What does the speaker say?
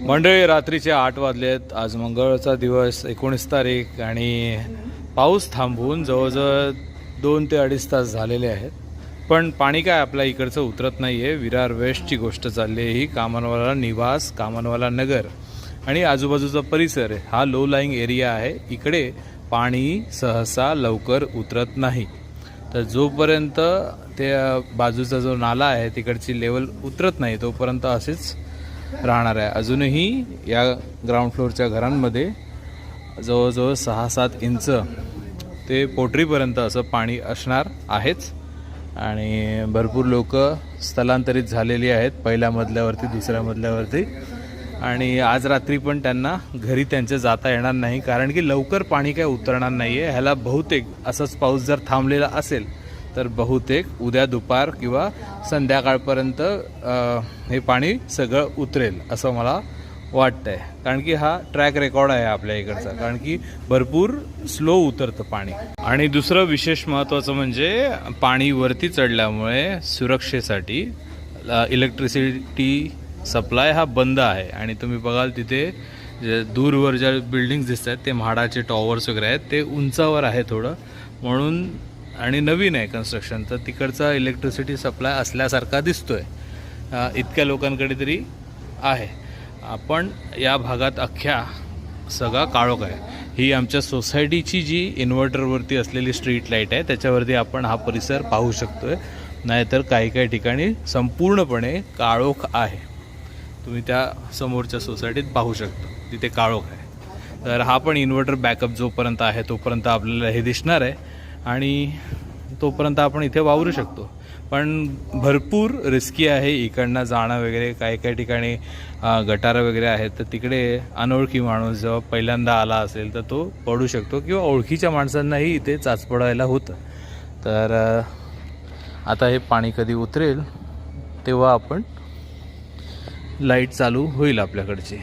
मंडळी रात्रीचे आठ वाजले आहेत आज मंगळचा दिवस एकोणीस तारीख आणि पाऊस थांबून जवळजवळ दोन ते अडीच तास झालेले आहेत. पण पाणी काय आपल्या इकडचं उतरत नाही आहे विरार वेस्टची गोष्ट चालली आहे. ही कामनवाला निवास कामनवाला नगर आणि आजूबाजूचा परिसर हा लो लाईंग एरिया आहे. इकडे पाणी सहसा लवकर उतरत नाही. तर जोपर्यंत त्या बाजूचा जो नाला आहे तिकडची लेवल उतरत नाही तोपर्यंत असेच राहणार आहे. अजूनही या ग्राउंड फ्लोअरच्या घरांमध्ये जवळजवळ सहा सात इंच ते पोटरीपर्यंत असं पाणी असणार आहेच. आणि भरपूर लोक स्थलांतरित झालेली आहेत पहिल्या मजल्यावरती दुसऱ्या मजल्यावरती. आणि आज रात्री पण त्यांना घरी त्यांचे जाता येणार नाही कारण की लवकर पाणी काय उतरणार नाही आहे ह्याला बहुतेक असंच पाऊस जर थांबलेला असेल तर बहुतेक उद्या दुपार किंवा संध्याकाळपर्यंत हे पाणी सगळं उतरेल असं मला वाटतंय. कारण की हा ट्रॅक रेकॉर्ड आहे आपल्या इकडचा. कारण की भरपूर स्लो उतरतं पाणी. आणि दुसरं विशेष महत्त्वाचं म्हणजे पाणी वरती चढल्यामुळे सुरक्षेसाठी इलेक्ट्रिसिटी सप्लाय हा बंद आहे. आणि तुम्ही बघाल तिथे जे दूरवर ज्या बिल्डिंग्स दिसत आहेत ते म्हाडाचे टॉवर्स वगैरे आहेत ते उंचावर आहे थोडं. म्हणून आणि नवीन आहे कन्स्ट्रक्शन तर तिकडचा इलेक्ट्रिसिटी सप्लाय असल्यासारखा दिसतोय. आहे इतक्या लोकांकडे तरी आहे. आपण या भागात अख्ख्या सगळा काळोख आहे. ही आमच्या सोसायटीची जी इन्व्हर्टरवरती असलेली स्ट्रीट लाइट आहे त्याच्यावरती आपण हा परिसर पाहू शकतोय. नाहीतर काही काही ठिकाणी संपूर्णपणे काळोख आहे. तुम्ही त्या समोरच्या सोसायटीत पाहू शकता. तिथे काळोख आहे. तर हा पण इन्व्हर्टर बॅकअप जोपर्यंत आहे तोपर्यंत आपल्याला हे दिसणार आहे. आणि तोपर्यंत आपण इथे वावरू शकतो. पण भरपूर रिस्की आहे इकडनं जाणं वगैरे. काही काही ठिकाणी गटारं वगैरे आहेत. तर तिकडे अनोळखी माणूस जेव्हा पहिल्यांदा आला असेल तर तो पडू शकतो किंवा ओळखीच्या माणसांनाही इथे चाचपडायला होतं. तर आता हे पाणी कधी उतरेल तेव्हा आपण लाइट चालू होईल आपल्याकडची.